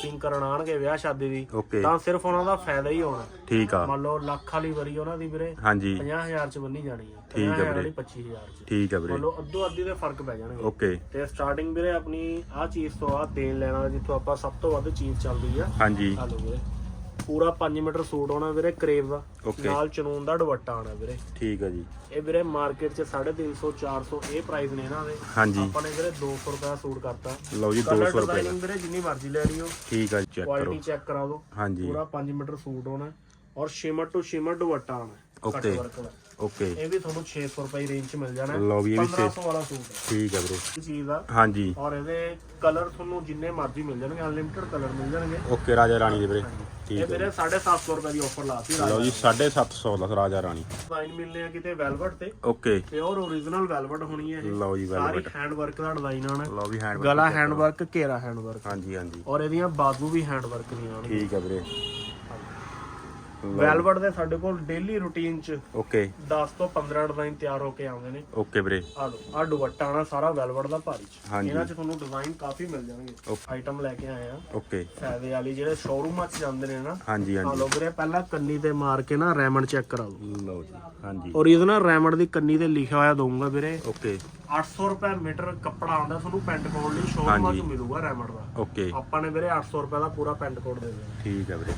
Shopping ਕਰਨ ਆਣਗੇ ਵਿਆਹ ਸ਼ਾਦੀ ਦੀ ਓਕੇ ਤਾਂ ਸਿਰਫ ਉਹਨਾਂ ਦਾ ਫਾਇਦਾ ਹੀ ਹੋਣਾ। ਠੀਕ ਆ। ਮੰਨ ਲਓ ਲੱਖ ਵਾਲੀ ਵਰੀ ਉਹਨਾਂ ਦੀ ਵੀਰੇ ਹਾਂਜੀ। 50000 ਚ ਬੰਨੀ ਜਾਣੀ ਹੈ ਠੀਕ 50,000 ਵੀਰੇ। ਵਾਲੀ 25000 ਚ। ਠੀਕ ਆ ਵੀਰੇ। ਮੰਨ ਲਓ ਅੱਧੋ ਅੱਧੀ ਦੇ ਫ਼ਰਕ ਪੈ ਜਾਣਗੇ। ਓਕੇ ਤੇ ਸਟਾਰਟਿੰਗ ਵੀਰੇ ਆਪਣੀ ਆ ਚੀਜ਼ ਤੋਂ ਆ ਦੇਣ ਲੈਣਾ ਜਿੱਥੋਂ ਆਪਾਂ ਸਭ ਤੋਂ ਵੱਧ ਚੀਜ਼ ਚੱਲਦੀ ਆ। ਹਾਂਜੀ। ਆ ਲਓ ਵੀਰੇ। ਪੂਰਾ 5 ਮੀਟਰ ਸੂਟ ਆਉਣਾ ਵੀਰੇ ਕਰੇਵ ਦਾ। ਓਕੇ ਨਾਲ ਚਨੂਨ ਦਾ ਦੁਪੱਟਾ ਆਉਣਾ ਵੀਰੇ। ਠੀਕ ਆ ਜੀ। ਇਹ ਵੀਰੇ ਮਾਰਕੀਟ 'ਚ 350 400 ਇਹ ਪ੍ਰਾਈਸ ਨੇ ਇਹਨਾਂ ਦੇ। ਹਾਂਜੀ। ਆਪਾਂ ਨੇ ਵੀਰੇ 200 ਰੁਪਏ ਦਾ ਸੂਟ ਕਰਤਾ। ਲਓ ਜੀ ਕਲਰ 200 ਰੁਪਏ ਦਾ। ਵੀਰੇ ਜਿੰਨੀ ਮਰਜ਼ੀ ਲੈ ਲਿਓ। ਠੀਕ ਆ ਜੀ ਚੈੱਕ ਕਰੋ। ਕੁਆਲਿਟੀ ਚੈੱਕ ਕਰਾ ਦਿਓ। ਹਾਂਜੀ। ਪੂਰਾ 5 ਮੀਟਰ ਸੂਟ ਹੋਣਾ ਔਰ ਸ਼ਿਮਰ ਟੂ ਸ਼ਿਮਰ ਦੁਪੱਟਾ ਆਉਣਾ। ਕੱਟ ਓਕੇ ਵਰਕ ਦਾ ਓਕੇ। ਇਹ ਵੀ ਤੁਹਾਨੂੰ 600 ਰੁਪਏ ਰੇਂਜ 'ਚ ਮਿਲ ਜਾਣਾ। ਹੈ। ਲਓ ਵੀ ਇਹ ਵੀ 1500 ਵਾਲਾ ਸੂਟ ਹੈ। ਠੀਕ ਆ ਵੀਰੇ। ਇਹ ਚੀਜ਼ ਆ ਹਾਂਜੀ। ਔਰ ਇਹਦੇ ਕਲਰ ਤੁਹਾਨੂੰ ਜਿੰਨੇ ਮਰਜ਼ੀ ਮਿਲ ਜਾਣਗੇ ਅਨਲਿਮਿਟਡ ਕਲਰ ਮਿਲ ਜਾਣਗੇ। ਓਕੇ ਰਾਜਾ ਰਾਣੀ ਦੇ ਵੀਰੇ। ਇਹ ਠੀਕ ਆ ਵੀਰੇ 750 ਰੁਪਏ ਦੀ ਆਫਰ ਲਾਤੀ ਲਓ ਜੀ 750 ਦਾ ਰਾਜਾ ਰਾਣੀ। ਡਿਜ਼ਾਈਨ ਮਿਲਨੇ ਆ ਕਿਤੇ ਵੈਲਵਟ ਤੇ। ਓਕੇ। ਪਿਓਰ ਓਰੀਜਨਲ ਵੈਲਵਟ ਹੋਣੀ ਹੈ ਇਹ। ਲਓ ਜੀ ਸਾਰੀ ਹੈਂਡ ਵਰਕ ਦਾ ਡਿਜ਼ਾਈਨ ਆਣਾ ਲਓ ਵੀ ਹੈਂਡ ਗਲਾ ਹੈਂਡ ਵਰਕ ਘੇਰਾ ਹੈਂਡ ਵਰਕ ਹਾਂਜੀ ਹਾਂਜੀ। ਔਰ ਇਹਦੀਆਂ ਬਾਜ਼ੂ ਵੀ ਹੈਂਡ ਵਰਕ ਦੀਆਂ ਆਉਣਗੀਆਂ ਠੀਕ ਆ ਵੀਰੇ। ਵੈਲਵਟ ਦੇ ਸਾਡੇ ਕੋਲ ਡੇਲੀ ਰੂਟੀਨ ਚ। ਓਕੇ 10 ਤੋਂ 15 ਡਿਜ਼ਾਈਨ ਤਿਆਰ ਹੋ ਕੇ ਆਉਂਦੇ ਨੇ। ਓਕੇ ਵੀਰੇ। ਆ ਲੋ ਆ ਦੁਪੱਟਾ ਆਣਾ ਸਾਰਾ ਵੈਲਵਟ ਦਾ ਭਾਰੀ ਚ। ਇਹਨਾਂ ਚ ਤੁਹਾਨੂੰ ਡਿਜ਼ਾਈਨ ਕਾਫੀ ਮਿਲ ਜਾਣਗੇ। ਆਈਟਮ ਲੈ ਕੇ ਆਏ ਆ। ਓਕੇ ਫਾਇਦੇ ਵਾਲੀ ਜਿਹੜੇ ਸ਼ੋਰੂਮਾਂ ਚ ਜਾਂਦੇ ਨੇ ਨਾ। ਹਾਂਜੀ ਆ ਹਾਂਜੀ। ਲੋ ਵੀਰੇ ਪਹਿਲਾਂ ਕੰਨੀ ਤੇ ਮਾਰ ਕੇ ਨਾ ਰੈਮੰਡ ਚੈੱਕ ਕਰਾ ਲਓ। ਲਓ ਜੀ ਹਾਂਜੀ। ਓਰੀਜਨਲ ਰੈਮੰਡ ਦੀ ਕੰਨੀ ਤੇ ਲਿਖਿਆ ਹੋਇਆ ਦਊਂਗਾ ਵੀਰੇ। ਓਕੇ 800 ਰੁਪਏ ਮੀਟਰ ਕੱਪੜਾ ਆਉਂਦਾ ਤੁਹਾਨੂੰ ਪੈਂਟ ਕੋਟ ਲਈ। ਸ਼ੋਰੂਮਾਂ। ਚ ਮਿਲੂਗਾ ਰੈਮੰਡ ਦਾ। ਓਕੇ ਆਪਾਂ ਨੇ ਵੀਰੇ 800 ਰੁਪਏ ਦਾ ਪੂਰਾ ਪੈਂਟ ਕੋਟ ਦੇ ਦੇਣਾ। ਠੀਕ ਹੈ ਵੀਰੇ।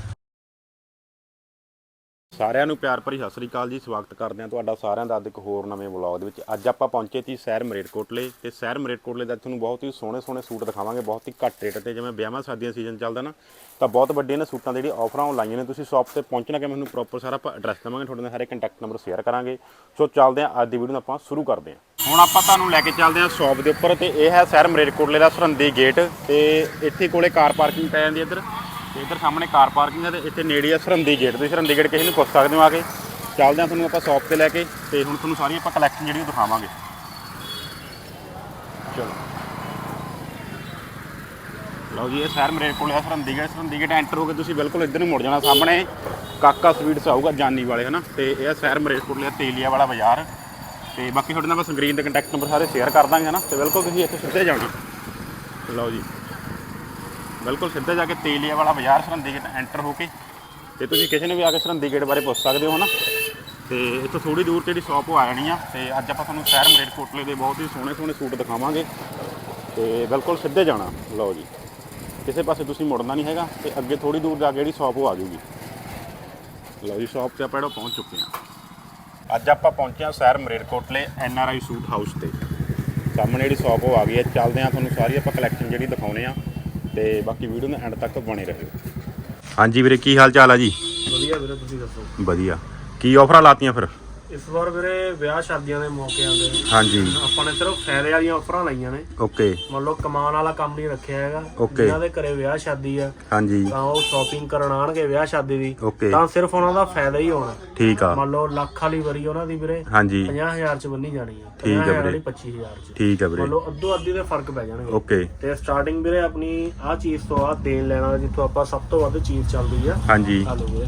ਸਾਰਿਆਂ ਨੂੰ ਪਿਆਰ ਭਰੀ ਸਤਿ ਸ੍ਰੀ ਅਕਾਲ ਜੀ, ਸਵਾਗਤ ਕਰਦੇ ਹਾਂ ਤੁਹਾਡਾ ਸਾਰਿਆਂ ਦਾ ਅੱਜ ਇੱਕ ਹੋਰ ਨਵੇਂ ਵਲੌਗ ਦੇ ਵਿੱਚ। ਅੱਜ ਆਪਾਂ ਪਹੁੰਚੇ ਸੀ ਸ਼ਹਿਰ ਮਰੇਟਕੋਟਲੇ ਤੇ ਸ਼ਹਿਰ ਮਰੇਟਕੋਟਲੇ ਦਾ ਤੁਹਾਨੂੰ ਬਹੁਤ ਹੀ ਸੋਹਣੇ ਸੋਹਣੇ ਸੂਟ ਦਿਖਾਵਾਂਗੇ, ਬਹੁਤ ਹੀ ਘੱਟ ਰੇਟ ਤੇ ਜਿਵੇਂ ਵਿਆਹਾਂ ਸ਼ਾਦੀਆਂ ਸੀਜ਼ਨ ਚੱਲਦਾ ਨਾ, ਤਾਂ ਬਹੁਤ ਵੱਡੇ ਨੇ ਸੂਟਾਂ ਦੀ ਜਿਹੜੀ ਆਫਰਾਂ ਉਹ ਲਾਈਆਂ ਨੇ। ਤੁਸੀਂ ਸ਼ਾਪ ਤੇ ਪਹੁੰਚਣਾ ਕਿ ਮੈਨੂੰ ਪ੍ਰੋਪਰ ਸਾਰਾ ਆਪਾਂ ਐਡਰੈਸ ਦੇਵਾਂਗੇ, ਤੁਹਾਡੇ ਨਾਲ ਸਾਰੇ ਕੰਟੈਕਟ ਨੰਬਰ ਸ਼ੇਅਰ ਕਰਾਂਗੇ। ਸੋ ਚੱਲਦੇ ਹਾਂ, ਅੱਜ ਦੀ ਵੀਡੀਓ ਨੂੰ ਆਪਾਂ ਸ਼ੁਰੂ ਕਰਦੇ ਹਾਂ। ਹੁਣ ਆਪਾਂ ਤੁਹਾਨੂੰ ਲੈ ਕੇ ਚੱਲਦੇ ਹਾਂ ਸ਼ਾਪ ਦੇ ਉੱਪਰ ਤੇ ਇਹ ਹੈ ਸ਼ਹਿਰ ਮਰੇਟਕੋਟਲੇ ਦਾ ਸਰਹੰਦੀ ਗੇਟ ਤੇ ਇੱਥੇ ਕੋਲੇ ਕਾਰ ਪਾਰਕਿੰਗ ਪੈ ਜਾਂਦੀ ਹੈ ਇੱਧਰ। ਤੇ ਇੱਧਰ ਸਾਹਮਣੇ ਕਾਰ ਪਾਰਕਿੰਗ ਹੈ ਤੇ ਇੱਥੇ ਨੇੜੇ ਆ ਸਰਹੰਦੀ ਗੇਟ ਤੁਸੀਂ ਸਰਹੰਦੀ ਗੇਟ ਕਿਸੇ ਨੂੰ ਪੁੱਛ ਸਕਦੇ ਹੋ ਆ ਕੇ। ਚੱਲਦੇ ਹਾਂ ਤੁਹਾਨੂੰ ਆਪਾਂ ਸ਼ਾਪ ਤੇ ਲੈ ਕੇ ਤੇ ਹੁਣ ਤੁਹਾਨੂੰ ਸਾਰੀ ਆਪਾਂ ਕਲੈਕਸ਼ਨ ਜਿਹੜੀ ਉਹ ਦਿਖਾਵਾਂਗੇ। ਚਲੋ। ਲਓ ਜੀ, ਇਹ ਸ਼ਹਿਰ ਮੇਰੇ ਕੋਲ ਹੈ Sirhindi gate Sirhindi gate enter ਹੋ ਕੇ ਤੁਸੀਂ ਬਿਲਕੁਲ ਇੱਧਰ ਨੂੰ ਮੁੜ ਜਾਣਾ ਸਾਹਮਣੇ। ਕਾਕਾ ਸਵੀਟਸ ਆਊਗਾ ਜਾਨੀ ਵਾਲੇ, ਹਨਾ? ਤੇ ਇਹ ਹੈ ਸ਼ਹਿਰ ਮਰੇਟਕੋਟਲੇ ਦਾ ਤੇਲੀਆ ਵਾਲਾ ਬਾਜ਼ਾਰ। ਤੇ ਬਾਕੀ ਤੁਹਾਡੇ ਨਾਲ ਮੈਂ ਸਕਰੀਨ ਤੇ ਕੰਟੈਕਟ ਨੰਬਰ ਸਾਰੇ ਸ਼ੇਅਰ ਕਰ ਦਾਂਗੇ, ਹਨਾ? ਤੇ ਬਿਲਕੁਲ ਤੁਸੀਂ ਇੱਥੇ ਸਿੱਧੇ ਜਾਓਗੇ ਲਓ ਜੀ। ਬਿਲਕੁਲ ਸਿੱਧਾ ਜਾ ਕੇ ਤੇਲੀਆ ਵਾਲਾ ਬਾਜ਼ਾਰ ਸਰਹੰਦੀ ਗੇਟ ਐਂਟਰ ਹੋ ਕੇ। ਤੇ ਤੁਸੀਂ ਕਿਸੇ ਨੂੰ ਵੀ ਆ ਕੇ ਸਰਹੰਦੀ ਗੇਟ ਬਾਰੇ ਪੁੱਛ ਸਕਦੇ ਹੋ ਹਨਾ। ਤੇ ਇੱਥੋਂ ਥੋੜੀ ਦੂਰ ਤੇ ਜਿਹੜੀ ਸ਼ਾਪ ਉਹ ਆ ਜਾਣੀ ਆ। ਤੇ ਅੱਜ ਆਪਾਂ ਤੁਹਾਨੂੰ ਸ਼ਹਿਰ ਮਰੇਟਕੋਟਲੇ ਦੇ ਬਹੁਤ ਹੀ ਸੋਹਣੇ ਸੋਹਣੇ ਸੂਟ ਦਿਖਾਵਾਂਗੇ। ਤੇ ਬਿਲਕੁਲ ਸਿੱਧੇ ਜਾਣਾ, ਲਓ ਜੀ। ਕਿਸੇ ਪਾਸੇ ਤੁਸੀਂ ਮੁੜਨਾ ਨਹੀਂ ਹੈਗਾ ਤੇ ਅੱਗੇ ਥੋੜੀ ਦੂਰ ਜਾ ਕੇ ਜਿਹੜੀ ਸ਼ਾਪ ਉਹ ਆ ਜੂਗੀ ਲਓ ਜੀ ਸ਼ਾਪ ਤੇ ਆਪਾਂ ਜਿਹੜਾ ਪਹੁੰਚ ਚੁੱਕੇ ਹਾਂ। ਅੱਜ ਆਪਾਂ ਪਹੁੰਚੇ ਹਾਂ ਸ਼ਹਿਰ ਮਰੇਟਕੋਟਲੇ N R I suit house ਤੇ। ਸਾਹਮਣੇ ਜਿਹੜੀ ਸ਼ਾਪ ਉਹ ਆ ਗਈ ਹੈ। ਚੱਲਦੇ ਹਾਂ ਤੁਹਾਨੂੰ ਸਾਰੀ ਆਪਾਂ ਕਲੈਕਸ਼ਨ ਜਿਹੜੀ ਦਿਖਾਉਨੇ ਆ। ਤੇ ਬਾਕੀ ਵੀਡੀਓ ਨੂੰ ਐਂਡ ਤੱਕ ਬਣੇ ਰਹੋ। ਹਾਂਜੀ ਵੀਰੇ ਕੀ ਹਾਲ ਚਾਲ ਆ ਜੀ? ਵਧੀਆ ਵੀਰੇ ਤੁਸੀਂ ਦੱਸੋ? ਵਧੀਆ। ਕੀ ਆਫਰਾਂ ਲਾਤੀਆਂ ਫਿਰ? ਇਸ ਵਾਰ ਵੀਰੇ ਵਿਆਹ ਸ਼ਾਦੀਆਂ ਦੇ ਮੌਕੇ ਆਉਂਦੇ ਨੇ ਹਾਂਜੀ। ਆਪਾਂ ਨੇ ਸਿਰਫ ਫਾਇਦੇ ਵਾਲੀਆਂ ਆਫਰਾਂ ਲਾਈਆਂ ਨੇ। ਓਕੇ। ਮੰਨ ਲਓ ਕਮਾਉਣ ਵਾਲਾ ਕੰਮ ਨਹੀਂ ਰੱਖਿਆ ਹੈਗਾ। Okay. ਜਿਨ੍ਹਾਂ ਦੇ ਘਰੇ ਵਿਆਹ ਸ਼ਾਦੀ ਆ ਹਾਂਜੀ। ਤਾਂ ਉਹ ਸ਼ਾਪਿੰਗ ਕਰਨ ਆਣਗੇ ਵਿਆਹ ਸ਼ਾਦੀ ਦੀ। ਤਾਂ ਸਿਰਫ ਉਹਨਾਂ ਦਾ ਫਾਇਦਾ ਹੀ ਹੋਣਾ। ਠੀਕ ਆ। ਮੰਨ ਲਓ ਲੱਖ ਵਾਲੀ ਵਰੀ ਉਹਨਾਂ ਦੀ ਵੀਰੇ ਹਾਂਜੀ। 50000 ਚ ਬੰਨੀ ਜਾਣੀ ਹੈ ਠੀਕ 50,000 ਵੀਰੇ। ਵਾਲੀ 25000 ਚ। ਠੀਕ ਆ ਵੀਰੇ। ਮੰਨ ਲਓ ਅੱਧੋ ਅੱਧੀ ਦੇ ਫ਼ਰਕ ਪੈ ਜਾਣਗੇ। ਓਕੇ। ਤੇ ਸਟਾਰਟਿੰਗ ਵੀਰੇ ਆਪਣੀ ਆ ਚੀਜ਼ ਤੋਂ ਆ ਦੇਣ ਲੈਣਾ ਜਿੱਥੋਂ ਆਪਾਂ ਸਭ ਤੋਂ ਵੱਧ ਚੀਜ਼ ਚੱਲਦੀ ਆ। ਹਾਂਜੀ। ਆ ਲਓ ਵੀਰੇ।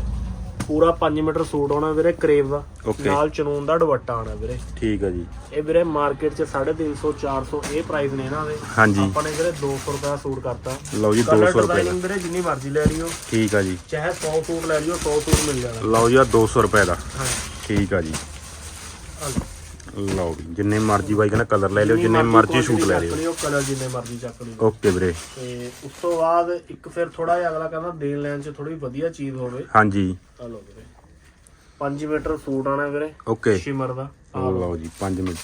ਪੂਰਾ 5 ਮੀਟਰ ਸੂਟ ਆਉਣਾ ਵੀਰੇ ਕਰੇਵ ਦਾ Okay. ਨਾਲ ਚਨੂਨ ਦਾ ਦੁਪੱਟਾ ਆਉਣਾ ਵੀਰੇ। ਠੀਕ ਆ ਜੀ। ਇਹ ਵੀਰੇ ਮਾਰਕੀਟ 'ਚ 350 400 ਇਹ ਪ੍ਰਾਈਸ ਨੇ ਇਹਨਾਂ ਦੇ ਹਾਂਜੀ। ਆਪਾਂ ਨੇ ਵੀਰੇ 200 ਰੁਪਏ ਦਾ ਸੂਟ ਕਰਤਾ। ਲਓ ਜੀ ਕਲਰ 200 ਰੁਪਏ ਦਾ। ਵੀਰੇ ਜਿੰਨੀ ਮਰਜ਼ੀ ਲੈ ਲਿਓ। ਠੀਕ ਆ ਜੀ। ਚਾਹੇ 100 ਸੂਟ ਲੈ ਲਿਓ 100 ਸੂਟ ਮਿਲ ਜਾਣਾ। ਲਓ ਜੀ ਆ 200 ਰੁਪਏ ਦਾ। ਹਾਂਜੀ ਠੀਕ ਆ ਜੀ। ਆ ਲਓ। ਲਓ ਜਿੰਨੇ ਮਰਜ਼ੀ ਬਾਈ ਕਹਿੰਦਾ ਕਲਰ ਲੈ ਲਿਓ ਜਿੰਨੇ ਮਰਜ਼ੀ ਸੂਟ ਲੈ ਲਿਓ। ਲਿਓ ਕਲਰ ਜਿੰਨੇ ਮਰਜ਼ੀ ਚੱਕ ਲਿਓ। ਓਕੇ ਵੀਰੇ। ਤੇ ਉਸ ਤੋਂ ਬਾਅਦ ਇੱਕ ਫਿਰ ਥੋੜਾ ਜਿਹਾ ਅਗਲਾ ਕਹਿੰਦਾ ਦੇਣ ਲੈਣ 'ਚ ਥੋੜੀ ਵਧੀਆ ਚੀਜ਼ ਹੋਵੇ। ਹਾਂਜੀ। ਆ ਲਓ ਵੀਰੇ। 5 ਮੀਟਰ ਸੂਟ ਆਣਾ ਵੀਰੇ ਓਕੇ। ਸ਼ਿਮਰ ਦਾ ਲਓ। ਜੀ 5 ਮਿੰਟ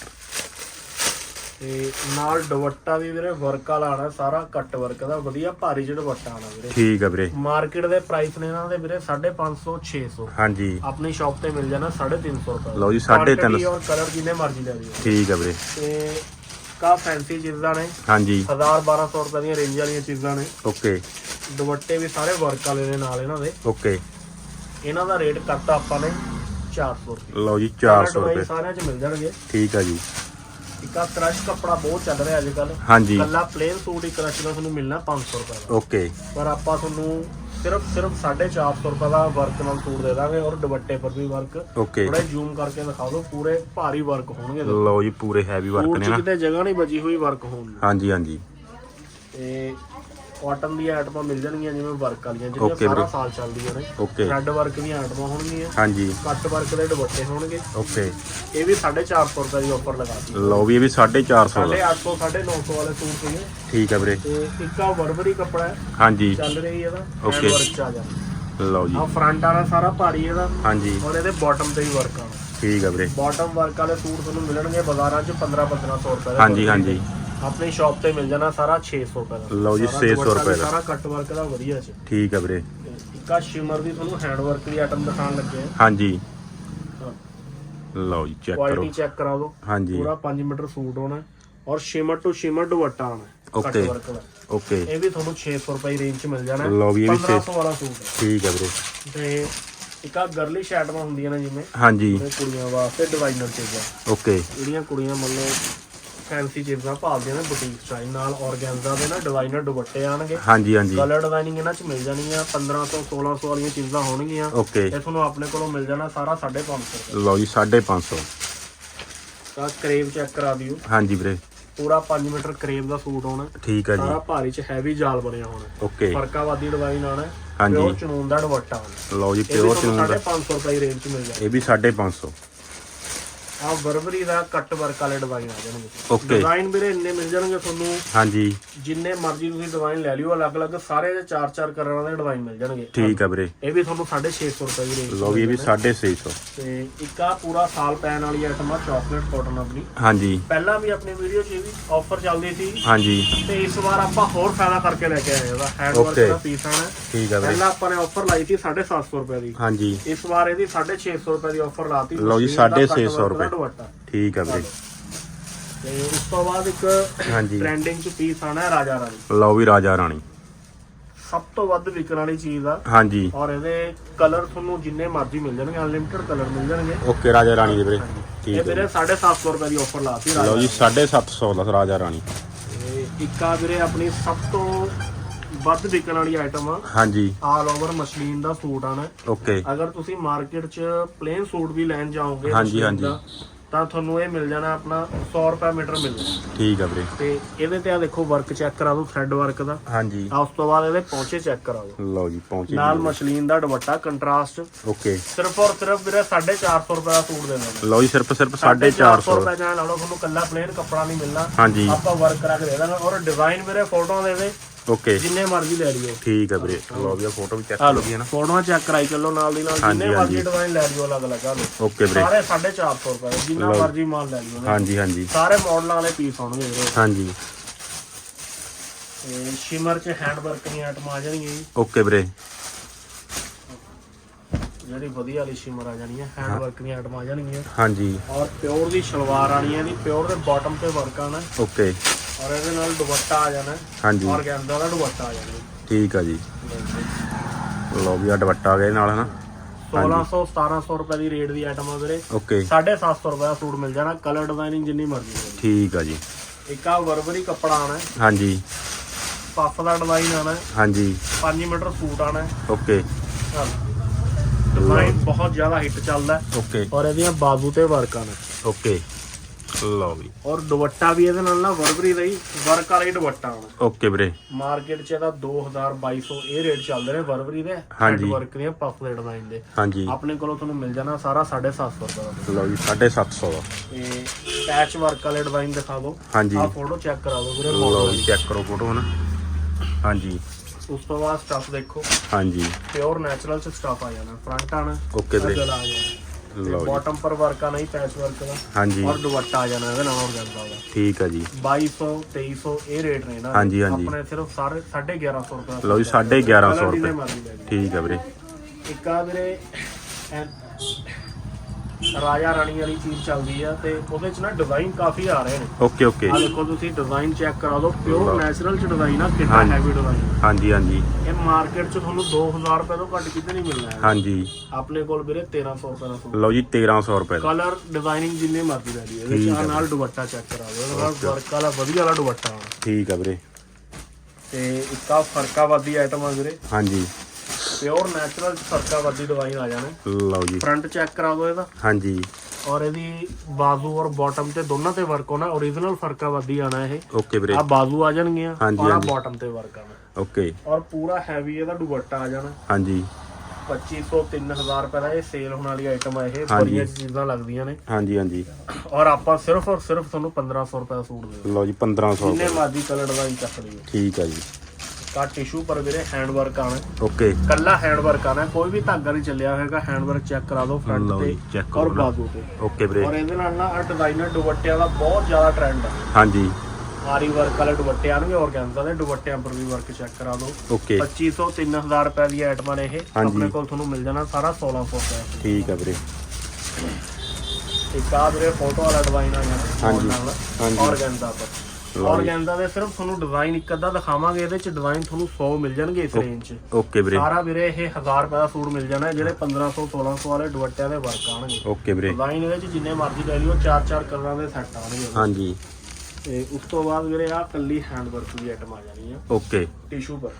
ਤੇ ਨਾਲ ਦੁਪੱਟਾ ਵੀ ਵੀਰੇ ਵਰਕ ਵਾਲਾ ਆਣਾ ਸਾਰਾ ਕੱਟ ਵਰਕ ਦਾ ਵਧੀਆ ਭਾਰੀ ਜਿਹੜਾ ਦੁਪੱਟਾ ਆਣਾ ਵੀਰੇ। ਠੀਕ ਆ ਵੀਰੇ। ਮਾਰਕੀਟ ਦੇ ਪ੍ਰਾਈਸ ਨੇ ਇਹਨਾਂ ਦੇ ਵੀਰੇ 550 600 ਹਾਂਜੀ। ਆਪਣੀ ਸ਼ਾਪ ਤੇ ਮਿਲ ਜਾਣਾ 350 ਰੁਪਏ। ਲਓ ਜੀ, 350 Quantity ਔਰ ਕਲਰ ਜਿੰਨੇ ਮਰਜ਼ੀ ਲੈ ਲਿਓ। ਠੀਕ ਆ ਵੀਰੇ। ਤੇ ਕਾ ਫੈਂਸੀ ਚੀਜ਼ਾਂ ਨੇ। ਹਾਂਜੀ। 1000 1200 ਰੁਪਏ ਦੀਆਂ ਰੇਂਜ ਵਾਲੀਆਂ ਚੀਜ਼ਾਂ ਨੇ। ਓਕੇ। ਦੁਪੱਟੇ ਵੀ ਸਾਰੇ ਵਰਕ ਵਾਲੇ ਨੇ ਨਾਲ ਇਹਨਾਂ ਦੇ। ਓਕੇ। ਇਹਨਾਂ ਦਾ ਰੇਟ ਕਰਤਾ ਆਪਾਂ ਨੇ 400 ਰੁਪਏ। ਲਓ ਜੀ 400 ਰੁਪਏ। ਸਾਰਿਆਂ 'ਚ ਮਿਲ ਜਾਣਗੇ। ਠੀਕ ਆ ਜੀ। ਇੱਕ ਆ ਕ੍ਰਸ਼ ਕੱਪੜਾ ਬਹੁਤ ਚੱਲ ਰਿਹਾ ਅੱਜ ਕੱਲ ਹਾਂਜੀ। ਕੱਲਾ ਪਲੇਨ ਸੂਟ ਹੀ ਕ੍ਰਸ਼ ਦਾ ਤੁਹਾਨੂੰ ਮਿਲਣਾ 500 ਰੁਪਏ ਦਾ। ਓਕੇ। ਪਰ ਆਪਾਂ ਤੁਹਾਨੂੰ ਸਿਰਫ ਸਿਰਫ 450 ਰੁਪਏ ਦਾ ਵਰਕ ਨਾਲ ਸੂਟ ਦੇ ਦਾਂਗੇ ਔਰ ਦੁਪੱਟੇ ਪਰ ਵੀ ਵਰਕ ਓਕੇ। ਥੋੜਾ ਜ਼ੂਮ ਕਰਕੇ ਦਿਖਾ ਦਿਓ ਪੂਰੇ ਭਾਰੀ ਵਰਕ ਹੋਣਗੇ ਲਓ ਜੀ ਪੂਰੇ ਹੈਵੀ ਵਰਕ ਨੇ ਨਾ। ਕਿਤੇ ਜਗ੍ਹਾ ਨਹੀਂ ਬਚੀ ਹੋਈ ਵਰਕ ਹੋਣ ਹਾਂਜੀ ਹਾਂਜੀ। ਤੇ ਕਾਟਨ ਦੀਆਂ ਆਈਟਮਾਂ ਮਿਲ ਜਾਣਗੀਆਂ ਜਿਵੇਂ ਵਰਕ ਵਾਲੀਆਂ ਜਿਹੜੀਆਂ Okay ਸਾਰਾ ਵੀਰੇ। ਸਾਲ ਚੱਲਦੀਆਂ ਨੇ। ਓਕੇ ਥ੍ਰੈਡ ਵਰਕ ਦੀਆਂ ਆਈਟਮਾਂ ਹੋਣਗੀਆਂ। ਹਾਂਜੀ। ਕੱਟ ਵਰਕ ਦੇ ਦੁਪੱਟੇ ਹੋਣਗੇ। ਓਕੇ ਇਹ ਵੀ 450 ਰੁਪਏ ਦੀ ਆਫਰ ਲਗਾਤੀ ਲਓ ਵੀ ਇਹ ਵੀ 450 ਦਾ 850 900 ਵਾਲੇ ਸੂਟ ਸੀਗੇ। ਠੀਕ ਹੈ ਵੀਰੇ। ਤੇ ਇੱਕ ਆ ਵਰਬਰੀ ਕੱਪੜਾ ਹੈ। ਹਾਂਜੀ। ਚੱਲ ਰਹੀ ਇਹਦਾ। Okay. ਵਰਕ ਚ ਆ ਜਾਂਦਾ ਲਓ ਜੀ। ਆ ਫਰੰਟ ਵਾਲਾ ਸਾਰਾ ਭਾਰੀ ਇਹਦਾ। ਹਾਂਜੀ। ਔਰ ਇਹਦੇ ਬਾਟਮ ਤੇ ਵੀ ਵਰਕ ਆਣਾ ਠੀਕ ਹੈ ਵੀਰੇ। ਬਾਟਮ ਵਰਕ ਵਾਲੇ ਸੂਟ ਤੁਹਾਨੂੰ ਮਿਲਣਗੇ ਬਾਜ਼ਾਰਾਂ 'ਚ 15 1500 ਰੁਪਏ ਦੇ ਹਾਂਜੀ ਹਾਂਜੀ। ਆਪਣੀ ਸ਼ਾਪ ਤੇ ਮਿਲ ਜਾਣਾ ਸਾਰਾ 600 ਰੁਪਏ ਦਾ। ਲਓ ਜੀ, ਸਾਰਾ 600 ਦੁਪੱਟਾ ਰੁਪਏ ਵੀ ਦਾ। ਸਾਰਾ ਕੱਟ ਵਰਕ ਦਾ ਵਧੀਆ ਚ ਠੀਕ ਹੈ ਵੀਰੇ। ਤੇ ਇੱਕ ਆ ਸ਼ਿਮਰ ਦੀ ਤੁਹਾਨੂੰ ਹੈਂਡ ਵਰਕ ਦੀ ਆਈਟਮ ਦਿਖਾਉਣ ਲੱਗੇ ਹਾਂਜੀ। ਲਓ ਜੀ ਚੈੱਕ ਕਰੋ। ਕੁਆਲਿਟੀ ਚੈੱਕ ਕਰਾ ਦਿਓ ਹਾਂਜੀ। ਪੂਰਾ 5 ਮੀਟਰ ਸੂਟ ਹੋਣਾ ਔਰ ਸ਼ਿਮਰ ਟੂ ਸ਼ਿਮਰ ਦੁਪੱਟਾ ਆਣਾ ਕੱਟ Okay. ਵਰਕ ਦਾ। ਓਕੇ। ਇਹ ਵੀ ਤੁਹਾਨੂੰ 600 ਰੁਪਏ ਰੇਂਜ ਚ ਮਿਲ ਜਾਣਾ ਲਓ ਵੀ ਇਹ ਵੀ 1500 ਵਾਲਾ ਸੂਟ ਹੈ। ਠੀਕ ਹੈ ਵੀਰੇ। ਤੇ ਇੱਕ ਆ ਗਰਲਿਸ਼ ਆਈਟਮਾਂ ਹੁੰਦੀਆਂ ਨੇ ਜਿਵੇਂ ਹਾਂਜੀ। ਕੁੜੀਆਂ ਵਾਸਤੇ ਡਿਜ਼ਾਈਨਰ ਚੀਜ਼ਾਂ ਓਕੇ। ਜਿਹੜੀਆਂ ਕੁੜੀਆਂ ਮੰਨ ਲਓ ਫੈਂਸੀ ਚੀਜ਼ਾਂ ਭਾਲਦੀਆਂ ਨੇ ਬੁਟੀਕ ਸਟਾਈਲ ਨਾਲ ਔਰਗੈਂਜ਼ਾ ਦੇ ਨਾ ਡਿਜ਼ਾਈਨਰ ਦੁਪੱਟੇ ਆਣਗੇ। ਹਾਂਜੀ ਹਾਂਜੀ। ਕਲਰ ਡਿਜ਼ਾਈਨਿੰਗ ਇਹਨਾਂ ਚ ਮਿਲ ਜਾਣਗੀਆਂ 1500 1600 ਵਾਲੀਆਂ ਚੀਜ਼ਾਂ ਹੋਣਗੀਆਂ। ਓਕੇ ਇਹ ਤੁਹਾਨੂੰ ਆਪਣੇ ਕੋਲੋਂ ਮਿਲ ਜਾਣਾ ਸਾਰਾ 550 ਰੁਪਏ। ਲਓ ਜੀ 550 ਦਾ ਕਰੇਵ ਚੈੱਕ ਕਰਾ ਦਿਓ। ਹਾਂਜੀ ਵੀਰੇ। ਪੂਰਾ 5 ਮੀਟਰ ਕਰੇਵ ਦਾ ਸੂਟ ਹੋਣਾ ਠੀਕ ਹੈ ਜੀ। ਸਾਰਾ ਭਾਰੀ ਚ ਹੈਵੀ ਜਾਲ ਬਣਿਆ ਹੋਣਾ। ਓਕੇ ਫਰਕਾਵਾਦੀ ਡਿਜ਼ਾਈਨ ਆਣਾ ਹਾਂਜੀ। ਪਿਓਰ ਚਨੂਨ ਦਾ ਦੁਪੱਟਾ ਲਓ ਜੀ ਪਿਓਰ ਚਨੂਨ ਦਾ। 550 ਰੁਪਏ ਰੇਂਜ ਚ ਮਿਲ ਜਾਣਾ। ਇਹ ਵੀ 550 ਆ ਬਰਬਰੀ ਦਾ ਕੱਟ ਵਰਕ ਵਾਲੇ ਡਿਜ਼ਾਈਨ ਆ ਜਾਣਗੇ। ਓਕੇ ਡਿਜ਼ਾਈਨ ਵੀਰੇ ਇੰਨੇ ਮਿਲ ਜਾਣਗੇ ਤੁਹਾਨੂੰ। ਹਾਂਜੀ। ਜਿੰਨੇ ਮਰਜ਼ੀ ਤੁਸੀਂ ਡਿਜ਼ਾਈਨ ਲੈ ਲਿਓ ਅਲੱਗ-ਅਲੱਗ ਸਾਰੇ ਦੇ ਚਾਰ ਚਾਰ ਕਲਰਾਂ ਦੇ ਡਿਜ਼ਾਈਨ ਮਿਲ ਜਾਣਗੇ। ਠੀਕ ਆ ਵੀਰੇ। ਇਹ ਵੀ ਤੁਹਾਨੂੰ 650 ਰੁਪਏ ਦੀ ਰੇਂਜ ਵੀ ਇਹ ਵੀ 650 ਤੇ ਇੱਕ ਆ ਪੂਰਾ ਸਾਲ ਪੈਣ ਵਾਲੀ ਆਈਟਮ ਆ ਚਾਕਲੇਟ ਕਾਟਨ ਆਪਣੀ। ਹਾਂਜੀ। ਪਹਿਲਾਂ ਵੀ ਆਪਣੀ ਵੀਡੀਓ 'ਚ ਇਹ ਵੀ ਆਫਰ ਚੱਲਦੀ ਸੀ। ਹਾਂਜੀ। ਤੇ ਇਸ ਵਾਰ ਆਪਾਂ ਹੋਰ ਫਾਇਦਾ ਕਰਕੇ ਲੈ ਕੇ ਆਏ ਉਹਦਾ ਹੈਂਡ ਵਰਕ ਦਾ ਪੀਸ ਆਣਾ ਠੀਕ ਆ ਪਹਿਲਾਂ ਆਪਾਂ ਨੇ ਆਫਰ ਲਾਈ ਸੀ 750 ਰੁਪਏ ਦੀ। ਹਾਂਜੀ। ਇਸ ਵਾਰ ਇਹਦੀ 650 ਰੁਪਏ ਦੀ ਆਫਰ ਲਾਤੀ। ਲਓ ਜੀ 650 ਰੁਪਏ। 60 ਠੀਕ ਆ ਵੀਰੇ। ਤੇ ਤੋਂ ਬਾਅਦ ਇੱਕ ਹਾਂਜੀ। ਟ੍ਰੈਂਡਿੰਗ ਚ ਪੀਸ ਆਣਾ ਰਾਜਾ ਰਾਣੀ। ਲਓ ਵੀ ਰਾਜਾ ਰਾਣੀ। ਸਭ ਤੋਂ ਵੱਧ ਵਿਕਣ ਵਾਲੀ ਚੀਜ਼ ਆ। ਹਾਂਜੀ। ਔਰ ਇਹਦੇ ਕਲਰ ਤੁਹਾਨੂੰ ਜਿੰਨੇ ਮਰਜ਼ੀ ਮਿਲ ਜਾਣਗੇ ਅਨਲਿਮਿਟਿਡ ਕਲਰ ਮਿਲ ਜਾਣਗੇ। ਓਕੇ ਰਾਜਾ ਰਾਣੀ ਦੇ ਵੀਰੇ। ਇਹ ਠੀਕ ਹੈ ਵੀਰੇ 750 ਰੁਪਏ ਦੀ ਆਫਰ ਲਾਤੀ ਲਓ ਜੀ 750 ਦਾ ਰਾਜਾ ਰਾਣੀ। ਤੇ ਇੱਕ ਵੀਰੇ ਆਪਣੀ ਸਭ ਤੋਂ ਵੱਧ ਵਿਕਣ ਵਾਲੀ ਆਈਟਮ ਆ। ਹਾਂਜੀ। ਆਲ ਓਵਰ ਮਸ਼ਲੀਨ ਦਾ ਸੂਟ ਆਣਾ। ਓਕੇ ਅਗਰ ਤੁਸੀਂ ਮਾਰਕੀਟ 'ਚ ਪਲੇਨ ਸੂਟ ਵੀ ਲੈਣ ਜਾਓਗੇ ਹਾਂਜੀ, ਹਾਂਜੀ। ਤਾਂ ਤੁਹਾਨੂੰ ਇਹ ਮਿਲ ਜਾਣਾ ਆਪਣਾ 100 ਰੁਪਏ ਮੀਟਰ ਮਿਲਣਾ ਠੀਕ ਹੈ ਵੀਰੇ। ਤੇ ਇਹਦੇ ਤੇ ਆ ਦੇਖੋ ਵਰਕ ਚੈੱਕ ਕਰਾ ਦਿਓ ਥ੍ਰੈਡ ਵਰਕ ਦਾ। ਹਾਂਜੀ। ਆ ਉਸ ਤੋਂ ਬਾਅਦ ਇਹਦੇ ਪੌਂਚੇ ਚੈੱਕ ਕਰਾ ਦਿਓ। ਲਓ ਜੀ ਪਹੁੰਚੇ ਨਾਲ ਮਸ਼ਲੀਨ ਦਾ ਦੁਪੱਟਾ ਕੰਟਰਾਸਟ ਓਕੇ ਸਿਰਫ ਔਰ ਸਿਰਫ ਵੀਰੇ 450 ਰੁਪਏ ਦਾ ਸੂਟ ਦੇ ਦੇਣਾ ਲਓ ਜੀ ਸਿਰਫ ਸਿਰਫ 450 450 ਰੁਪਏ ਜਾਂ ਲਾ ਲਓ ਤੁਹਾਨੂੰ ਕੱਲਾ ਪਲੇਨ ਕੱਪੜਾ ਨਹੀਂ ਮਿਲਣਾ। ਹਾਂਜੀ। ਆਪਾਂ ਵਰਕ ਕਰਾ ਕੇ ਦੇ ਦਾਂਗੇ। ਔਰ ਡਿਜ਼ਾਈਨ ਵੀਰੇ ਫੋਟੋਆਂ ਦੇ ਦੇ। ਓਕੇ। ਜਿੰਨੇ ਮਰਜ਼ੀ ਲੈ ਲਿਓ। ਠੀਕ ਹੈ ਵੀਰੇ। ਲਓ ਵੀ ਫੋਟੋ ਵੀ ਚੈੱਕ ਆ ਕਰ ਲਓ। ਨਾ। ਫੋਟੋਆਂ ਚੈੱਕ ਕਰਾਈ ਚੱਲੋ ਨਾਲ ਦੀ ਨਾਲ। ਜਿੰਨੇ ਮਰਜ਼ੀ। ਡਿਜ਼ਾਈਨ ਲੈ ਲਿਓ ਅਲੱਗ ਅਲੱਗ ਆ ਲਓ। ਓਕੇ ਵੀਰੇ। ਸਾਰੇ 450 ਰੁਪਏ ਜਿੰਨਾ। ਮਰਜ਼ੀ ਮਾਲ ਲੈ ਲਿਓ। ਹਾਂਜੀ ਹਾਂਜੀ। ਸਾਰੇ ਮਾਡਲਾਂ ਵਾਲੇ ਪੀਸ ਹੋਣਗੇ ਵੀਰੇ। ਹਾਂਜੀ। ਤੇ ਸ਼ਿਮਰ ਚ ਹੈਂਡ ਵਰਕ ਦੀਆਂ ਆਈਟਮਾਂ ਆ ਜਾਣਗੀਆਂ ਜੀ। ਓਕੇ ਵੀਰੇ। ਜਿਹੜੀ ਵਧੀਆ ਵਾਲੀ ਸ਼ਿਮਰ ਆ ਜਾਣੀ ਹੈ ਹੈਂਡ ਵਰਕ ਦੀਆਂ ਆਈਟਮਾਂ ਆ ਜਾਣਗੀਆਂ। ਹਾਂਜੀ। ਔਰ ਪਿਓਰ ਦੀ ਸ਼ਲਵਾਰ ਆਣੀ ਹੈ ਦੀ ਪਿਓਰ ਦੇ ਬਾਟਮ ਤੇ ਵਰਕ ਆਣਾ ਓਕੇ। ਔਰ ਇਹਦੇ ਨਾਲ ਦੁਪੱਟਾ ਆ ਜਾਣਾ। ਹਾਂਜੀ। ਔਰ ਗੈਂਦਾ ਦਾ ਦੁਪੱਟਾ ਆ ਜਾਣਾ। ਠੀਕ ਆ ਜੀ। ਲਓ ਵੀ ਆ ਦੁਪੱਟਾ ਆ ਗਿਆ ਨਾਲ ਹਨਾ? 1600 1700 ਰੁਪਏ ਦੀ ਰੇਟ ਦੀ ਆਈਟਮ ਆ ਵੀਰੇ। ਓਕੇ। 750 ਰੁਪਏ ਦਾ ਸੂਟ ਮਿਲ ਜਾਣਾ ਕਲਰ ਡਿਜ਼ਾਈਨਿੰਗ ਜਿੰਨੀ ਮਰਜ਼ੀ ਠੀਕ ਆ ਜੀ। ਇੱਕ ਆ ਵਰਬਰੀ ਕੱਪੜਾ ਆਣਾ ਹਾਂਜੀ। ਪੱਫ ਦਾ ਡਿਜ਼ਾਈਨ ਆਣਾ ਹਾਂਜੀ। 5 ਮੀਟਰ ਸੂਟ ਆਣਾ ਓਕੇ। ਡਿਜ਼ਾਈਨ ਬਹੁਤ ਜ਼ਿਆਦਾ ਹਿੱਟ ਚੱਲਦਾ ਓਕੇ। ਔਰ ਇਹਦੀਆਂ ਬਾਜ਼ੂ ਤੇ ਵਰਕ ਆਣਾ ਓਕੇ। ਲਓ ਵੀ। ਔਰ ਦੁਪੱਟਾ ਵੀ ਇਹਦੇ ਨਾਲ ਨਾ ਵਰਬਰੀ ਦਾ ਹੀ ਵਰਕ ਵਾਲਾ ਹੀ ਦੁਪੱਟਾ ਓਕੇ ਵੀਰੇ। ਮਾਰਕੀਟ 'ਚ ਇਹਦਾ 2000 2200 ਇਹ ਰੇਟ ਚੱਲਦੇ ਨੇ ਵਰਬਰੀ ਦੇ ਹਾਂਜੀ। ਵਰਕ ਦੀਆਂ ਪੱਫ ਦੇ ਡਿਜ਼ਾਈਨ ਦੇ। ਹਾਂਜੀ। ਆਪਣੇ ਕੋਲੋਂ ਤੁਹਾਨੂੰ ਮਿਲ ਜਾਣਾ ਸਾਰਾ 750 ਰੁਪਏ ਦਾ। ਲਓ ਜੀ 750 ਦਾ। ਤੇ ਪੈਚ ਵਰਕ ਵਾਲੇ ਡਿਜ਼ਾਈਨ ਦਿਖਾ ਦਿਓ। ਹਾਂਜੀ। ਆਹ ਫੋਟੋ ਚੈੱਕ ਕਰਾ ਦਿਓ ਵੀਰੇ ਲਓ ਜੀ ਚੈੱਕ ਕਰੋ ਫੋਟੋ ਹਨਾ। ਹਾਂਜੀ। ਉਸ ਤੋਂ ਬਾਅਦ ਸਟਫ ਦੇਖੋ। ਹਾਂਜੀ। ਪਿਓਰ ਨੈਚੁਰਲ ਚ ਸਟਫ ਆ ਜਾਣਾ। ਫਰੰਟ ਆਣਾ। ਓਕੇ ਵੀਰੇ। ਗਲਾ ਆ ਜਾਣਾ। ਲਓ ਜੀ। ਬਾਟਮ ਪਰ ਵਰਕ ਆਣਾ ਹੀ ਪੈਚ ਵਰਕ ਦਾ। ਹਾਂਜੀ। ਔਰ ਦੁਪੱਟਾ ਆ ਜਾਣਾ ਇਹਦੇ ਹੋਰ ਜਾਂਦਾ ਉਹਦਾ ਠੀਕ ਆ ਜੀ। 2200 2300 ਇਹ ਰੇਟ ਨੇ ਨਾ। ਹਾਂਜੀ, ਹਾਂਜੀ। ਆਪਣੇ ਸਿਰਫ ਸਾਰੇ 1150 ਰੁਪਏ ਦਾ ਲਓ ਜੀ 1150 Colour ਜਿੰਨੇ ਰੁਪਏ। ਠੀਕ ਆ ਵੀਰੇ। ਇੱਕ ਆ ਵੀਰੇ ਰਾਜਾ ਰਾਣੀ ਵਾਲੀ ਚੀਜ਼ ਚੱਲਦੀ ਆ ਤੇ ਉਹਦੇ ਚ ਨਾ ਡਿਜ਼ਾਈਨ ਕਾਫੀ ਆ ਰਹੇ ਨੇ। ਓਕੇ ਓਕੇ ਆ ਦੇਖੋ ਤੁਸੀਂ ਡਿਜ਼ਾਈਨ ਚੈੱਕ ਕਰਾ ਦਿਓ ਪਿਓਰ। ਨੈਚੁਰਲ ਚ ਡਿਜ਼ਾਈਨ ਆ ਕਿੰਨਾ। ਹੈਵੀ ਡਿਜ਼ਾਈਨ ਹਾਂਜੀ ਹਾਂਜੀ। ਇਹ ਮਾਰਕੀਟ ਚ ਤੁਹਾਨੂੰ 2000 ਰੁਪਏ ਤੋਂ ਘੱਟ ਕਿਤੇ ਨਹੀਂ ਮਿਲਣਾ ਹਾਂਜੀ। ਆਪਣੇ ਕੋਲ ਵੀਰੇ 1300 ਰੁਪਏ ਦਾ ਲਓ ਜੀ 1300 ਰੁਪਏ ਦਾ। ਕਲਰ ਡਿਜ਼ਾਈਨਿੰਗ ਜਿੰਨੇ ਮਰਜ਼ੀ ਲੈ ਲਈਏ ਇਹਦੇ ਚ ਨਾਲ ਦੁਪੱਟਾ ਚੈੱਕ ਕਰਾ ਦਿਓ ਇਹਦੇ ਵਰਕ ਵਾਲਾ ਵਧੀਆ ਵਾਲਾ ਦੁਪੱਟਾ ਠੀਕ ਆ ਵੀਰੇ। ਤੇ ਇੱਕ ਆ ਫਰਕਾਵਾਦੀ ਆਈਟਮ ਆ ਵੀਰੇ। ਹਾਂਜੀ। ਪਿਓਰ ਨੈਚੁਰਲ ਫਰਕਾਵਾਦੀ ਡਿਜ਼ਾਈਨ ਆ ਜਾਣਾ। ਲਓ ਜੀ। ਫਰੰਟ ਚੈੱਕ ਕਰਾ ਦਿਓ ਇਹਦਾ। ਹਾਂਜੀ। ਔਰ ਇਹਦੀ ਬਾਜ਼ੂ ਔਰ ਬਾਟਮ ਤੇ ਦੋਨਾਂ ਤੇ ਵਰਕ ਹੋਣਾ। Origignal ਫਰਕਾ ਵਾਦੀ ਆਣਾ ਇਹ। ਓਕੇ ਵੀਰੇ। ਆ ਬਾਜ਼ੂ ਆ ਜਾਣਗੀਆਂ। ਹਾਂਜੀ, ਔਰ ਆ ਹਾਂਜੀ। ਬਾਟਮ ਤੇ ਵਰਕ ਆਣਾ ਓਕੇ ਔਰ ਪੂਰਾ ਹੈਵੀ ਇਹਦਾ ਦੁਪੱਟਾ ਆ ਜਾਣਾ। ਹਾਂਜੀ। 2500 3000 ਰੁਪਏ ਦਾ ਇਹ ਸੇਲ ਹੋਣ ਵਾਲੀ ਆਈਟਮ ਆ ਇਹ। ਹਾਂਜੀ। ਬੜੀਆਂ ਚੀਜ਼ਾਂ ਲੱਗਦੀਆਂ ਨੇ। ਹਾਂਜੀ ਹਾਂਜੀ। ਔਰ ਆਪਾਂ ਸਿਰਫ ਔਰ ਸਿਰਫ ਤੁਹਾਨੂੰ 1500 ਰੁਪਏ ਦਾ ਸੂਟ ਦੇ ਲਓ ਜੀ 1500 ਜਿੰਨੇ ਮਰਜ਼ੀ ਕਲਰ ਡਿਜ਼ਾਈਨ ਚੱਕ ਲਈਓ ਠੀਕ ਆ ਜੀ। ਕਾ ਟਿਸ਼ੂ ਪਰ ਵੀਰੇ ਹੈਂਡ ਵਰਕ ਆਣਾ। ਓਕੇ। ਕੱਲਾ ਹੈਂਡ ਵਰਕ ਆਣਾ ਕੋਈ ਵੀ ਧਾਗਾ ਨਹੀਂ ਚੱਲਿਆ ਹੋਏਗਾ ਹੈਂਡ ਵਰਕ ਚੈੱਕ ਕਰਾ ਦਿਓ ਫਰੰਟ ਤੇ ਔਰ। ਬਾਜ਼ੂ ਤੇ। ਓਕੇ ਵੀਰੇ। ਔਰ ਇਹਦੇ ਨਾਲ ਨਾ ਡਿਜ਼ਾਈਨਰ ਦੁਪੱਟਿਆਂ ਦਾ ਬਹੁਤ ਜ਼ਿਆਦਾ ਟ੍ਰੈਂਡ ਆ। ਹਾਂਜੀ। ਆਰੀ ਵਰਕ ਵਾਲੇ ਦੁਪੱਟੇ ਆਣਗੇ ਔਰਗੈਂਜ਼ਾ ਦੇ ਦੁਪੱਟਿਆਂ ਪਰ ਵੀ ਵਰਕ ਚੈੱਕ ਕਰਾ ਦਿਓ। ਓਕੇ। 2500 3000 ਰੁਪਏ ਦੀ ਆਈਟਮਾਂ ਨੇ ਇਹ। ਆਪਣੇ ਕੋਲ ਤੁਹਾਨੂੰ ਮਿਲ ਜਾਣਾ ਸਾਰਾ 1600 ਰੁਪਏ। ਠੀਕ ਆ ਵੀਰੇ। ਇੱਕ ਆ ਵੀਰੇ ਫੋਟੋ ਵਾਲਾ ਡਿਜ਼ਾਈਨ ਆ। ਜਾਣਾ ਹਾਂਜੀ, ਹਾਂਜੀ। ਔਰਗੈਂਜ਼ਾ ਪਰ। ਔਰਗੈਂਜ਼ਾ ਦੇ ਸਿਰਫ ਤੁਹਾਨੂੰ ਡਿਜ਼ਾਈਨ ਇੱਕ ਅੱਧਾ ਦਿਖਾਵਾਂਗੇ ਇਹਦੇ ਚ ਡਿਜ਼ਾਈਨ ਤੁਹਾਨੂੰ 100 ਮਿਲ ਜਾਣਗੇ ਇਸ ਰੇਂਜ 'ਚ। ਓਕੇ ਵੀਰੇ। ਸਾਰਾ ਵੀਰੇ ਇਹ 1000 ਰੁਪਏ ਦਾ ਸੂਟ ਮਿਲ ਜਾਣਾ ਜਿਹੜੇ 1500 1600 ਵਾਲੇ ਦੁਪੱਟਿਆਂ ਦੇ ਵਰਕ ਆਣਗੇ ਓਕੇ ਵੀਰੇ। ਡਿਜ਼ਾਈਨ ਇਹਦੇ ਚ ਜਿੰਨੇ ਮਰਜ਼ੀ ਲੈ ਲਿਓ ਚਾਰ ਚਾਰ ਕਲਰਾਂ ਦੇ ਸੈੱਟ ਆਣਗੇ ਹਾਂਜੀ। ਤੇ ਉਸ ਤੋਂ ਬਾਅਦ ਵੀਰੇ ਆ ਕੱਲੀ ਹੈਂਡ ਵਰਕ ਦੀ ਆਈਟਮ ਆ ਜਾਣੀ ਆ। ਓਕੇ। ਟਿਸ਼ੂ ਪਰ।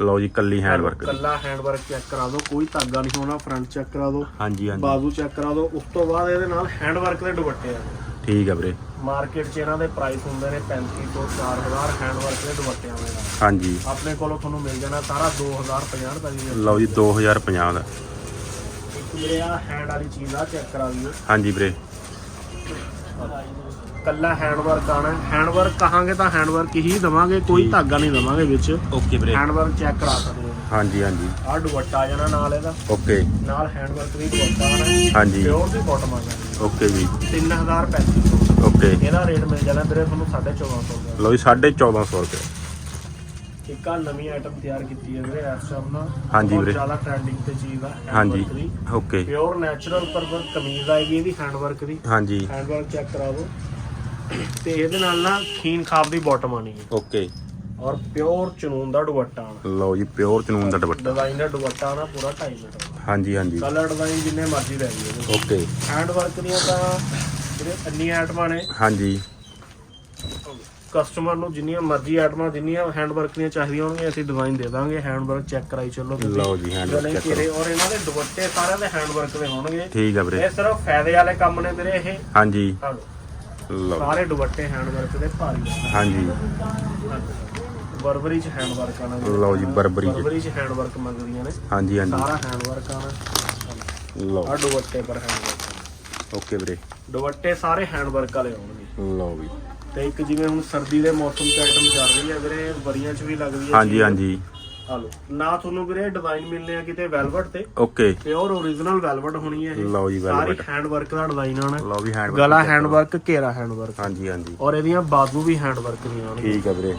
ਲਓ ਜੀ ਕੱਲੀ ਹੈਂਡ ਵਰਕ ਕੱਲਾ ਹੈਂਡ ਵਰਕ ਚੈੱਕ ਕਰਾ ਦਿਓ ਕੋਈ ਧਾਗਾ ਨਹੀਂ ਹੋਣਾ ਫਰੰਟ ਚੈੱਕ ਕਰਾ ਦਿਓ ਹਾਂਜੀ ਹਾਂਜੀ। ਬਾਜ਼ੂ ਚੈੱਕ ਕਰਾ ਦਿਓ। ਉਸ ਤੋਂ ਬਾਅਦ ਇਹਦੇ ਨਾਲ ਹੈਂਡ ਵਰਕ ਦੇ ਦੁਪੱਟੇ ਆ। ਠੀਕ ਆ ਵੀਰੇ। ਮਾਰਕੀਟ 'ਚ ਇਹਨਾਂ ਦੇ ਪ੍ਰਾਈਸ ਹੁੰਦੇ ਨੇ 35 ਤੋਂ 4000 ਹੈਂਡ ਵਰਕ ਦੇ ਦੁਪੱਟਿਆਂ ਦੇ ਨਾਲ। ਹਾਂਜੀ। ਆਪਣੇ ਕੋਲੋਂ ਤੁਹਾਨੂੰ ਮਿਲ ਜਾਣਾ ਸਾਰਾ 2050 ਰੁਪਏ ਦੀ ਲਓ ਜੀ 2050 ਦਾ। ਵੀਰੇ ਆ ਹੈਂਡ ਵਾਲੀ ਚੀਜ਼ ਆ ਚੈੱਕ ਕਰਾ ਲਿਓ ਹਾਂਜੀ ਵੀਰੇ। ਕੱਲਾ ਹੈਂਡ ਵਰਕ ਆਣਾ। ਹੈਂਡ ਵਰਕ ਕਹਾਂਗੇ ਤਾਂ ਹੈਂਡ ਵਰਕ ਹੀ ਦਵਾਂਗੇ ਕੋਈ ਧਾਗਾ ਨਹੀਂ ਦਵਾਂਗੇ ਵਿੱਚ। ਓਕੇ ਵੀਰੇ। ਹੈਂਡ ਵਰਕ ਚੈੱਕ ਕਰਾ ਸਕਦੇ ਹੋ ਹਾਂਜੀ ਹਾਂਜੀ। ਆਹ ਦੁਪੱਟਾ ਆ ਜਾਣਾ ਨਾਲ ਇਹਦਾ। ਓਕੇ। ਨਾਲ ਹੈਂਡ ਵਰਕ ਵੀ ਦੁਪੱਟਾ ਆਣਾ ਹਾਂਜੀ। ਪਿਓਰ ਦੀ ਬਾਟਮ ਆ ਜਾਣੀ। ਓਕੇ ਜੀ। 3035 ਓਕੇ। ਇਹਦਾ ਰੇਟ ਮਿਲ ਜਾਣਾ ਵੀਰੇ ਤੁਹਾਨੂੰ 1450 ਦਾ ਲਓ ਜੀ 1450 ਰੁਪਏ। ਇੱਕ ਆ ਨਵੀਂ ਆਈਟਮ ਤਿਆਰ ਕੀਤੀ ਹੈ ਵੀਰੇ ਇਸ ਟਾਈਮ ਨਾਲ ਹਾਂਜੀ ਬਹੁਤ ਵੀਰੇ। ਜ਼ਿਆਦਾ ਟ੍ਰੈਂਡਿੰਗ ਤੇ ਚੀਜ਼ ਆ ਹਾਂਜੀ। ਦੀ। ਓਕੇ। ਪਿਓਰ ਨੈਚੁਰਲ ਪਰ ਵਰਕ ਕਮੀਜ਼ ਆਏਗੀ ਇਹਦੀ ਹੈਂਡ ਵਰਕ ਦੀ। ਹਾਂਜੀ। ਹੈਂਡ ਵਰਕ ਚੈੱਕ ਕਰਾ ਦਿਓ ਤੇ ਇਹਦੇ ਨਾਲ ਨਾ ਖੀਨ ਖਾਬ ਦੀ ਬਾਟਮ ਆਣੀ ਹੈ। ਓਕੇ। ਔਰ ਪਿਓਰ ਚਨੂਨ ਦਾ ਦੁਪੱਟਾ ਆਣਾ ਲਓ ਜੀ ਪਿਓਰ ਚਨੂਨ ਦਾ ਦੁਪੱਟਾ। ਡਿਜ਼ਾਈਨਰ ਦੁਪੱਟਾ ਆਣਾ ਪੂਰਾ 2.5 ਮੀਟਰ ਹਾਂਜੀ ਹਾਂਜੀ। ਕਲਰ ਡਿਜ਼ਾਈਨ ਜਿੰਨੇ ਮਰਜ਼ੀ ਲੈ ਲਈਓ ਓਕੇ ਹੈਂਡ ਵਰਕ ਦੀਆਂ ਤਾਂ ਜਿਹੜੇ ਇੰਨੀਆਂ ਆਈਟਮਾਂ ਨੇ ਹਾਂਜੀ। ਕਸਟਮਰ ਨੂੰ ਜਿੰਨੀਆਂ ਮਰਜ਼ੀ ਆਈਟਮਾਂ ਜਿੰਨੀਆਂ ਹੈਂਡ ਵਰਕ ਦੀਆਂ ਚਾਹੀਦੀਆਂ ਹੋਣਗੀਆਂ ਅਸੀਂ ਡਿਜ਼ਾਈਨ ਦੇ ਦਾਂਗੇ। ਹੈਂਡ ਵਰਕ ਚੈੱਕ ਕਰਾਈ ਚੱਲੋ ਲਓ ਜੀ ਹੈਂਡ ਗਲੇ ਚੈੱਕ ਔਰ ਇਹਨਾਂ ਦੇ ਦੁਪੱਟੇ ਸਾਰਿਆਂ ਦੇ ਹੈਂਡ ਵਰਕ ਦੇ ਹੋਣਗੇ। ਠੀਕ ਆ ਵੀਰੇ। ਇਹ ਸਿਰਫ ਫਾਇਦੇ ਵਾਲੇ ਕੰਮ ਨੇ ਵੀਰੇ ਇਹ। ਹਾਂਜੀ। ਲਓ। ਸਾਰੇ ਦੁਪੱਟੇ ਹੈਂਡ ਵਰਕ ਦੇ ਭਾਰੀ। ਹਾਂਜੀ। ਬਰਬਰੀ ਚ ਹੈਂਡ ਵਰਕ ਆਣਾ ਲਓ ਜੀ, ਬਰਬਰੀ ਚ। ਬਰਬਰੀ ਚ ਹੈਂਡ ਵਰਕ ਮੰਗਦੀਆਂ ਨੇ। ਹਾਂਜੀ ਹਾਂਜੀ। ਸਾਰਾ ਹੈਂਡ ਵਰਕ ਆਣਾ ਲਓ। ਆ ਦੁਪੱਟੇ ਪਰ ਹੈਂਡ ਵਰਕ ਓਕੇ ਵੀਰੇ। ਦੁਪੱਟੇ ਸਾਰੇ ਹੈਂਡ ਵਰਕ ਵਾਲੇ ਆਉਣਗੇ। ਲਓ ਵੀ। ਤੇ ਇੱਕ ਜਿਵੇਂ ਹੁਣ ਸਰਦੀ ਦੇ ਮੌਸਮ 'ਚ ਆਈਟਮ ਚੱਲ ਰਹੀ ਹੈ ਵੀਰੇ ਵਰੀਆਂ 'ਚ ਵੀ ਲੱਗਦੀ ਹੈ ਹਾਂਜੀ ਹਾਂਜੀ। ਆ ਲਓ। ਨਾ ਤੁਹਾਨੂੰ ਵੀਰੇ ਡਿਜ਼ਾਈਨ ਮਿਲਨੇ ਆ ਕਿਤੇ ਵੈਲਵਟ ਤੇ। ਓਕੇ। ਪਿਓਰ origignal ਵੈਲਵਟ ਹੋਣੀ ਹੈ ਇਹ। ਲਓ ਜੀ ਸਾਰੀ ਵੈਲਵਟ ਹੈਂਡ ਵਰਕ ਦਾ ਡਿਜ਼ਾਈਨ ਆਣਾ ਲਓ ਵੀ ਹੈਂਡ ਗਲਾ ਹੈਂਡ ਵਰਕ ਘੇਰਾ ਹੈਂਡ ਵਰਕ ਹਾਂਜੀ ਹਾਂਜੀ। ਔਰ ਇਹਦੀਆਂ ਬਾਜ਼ੂ ਵੀ ਹੈਂਡ ਵਰਕ ਦੀਆਂ ਆਉਣਗੀਆਂ ਠੀਕ ਆ ਵੀਰੇ।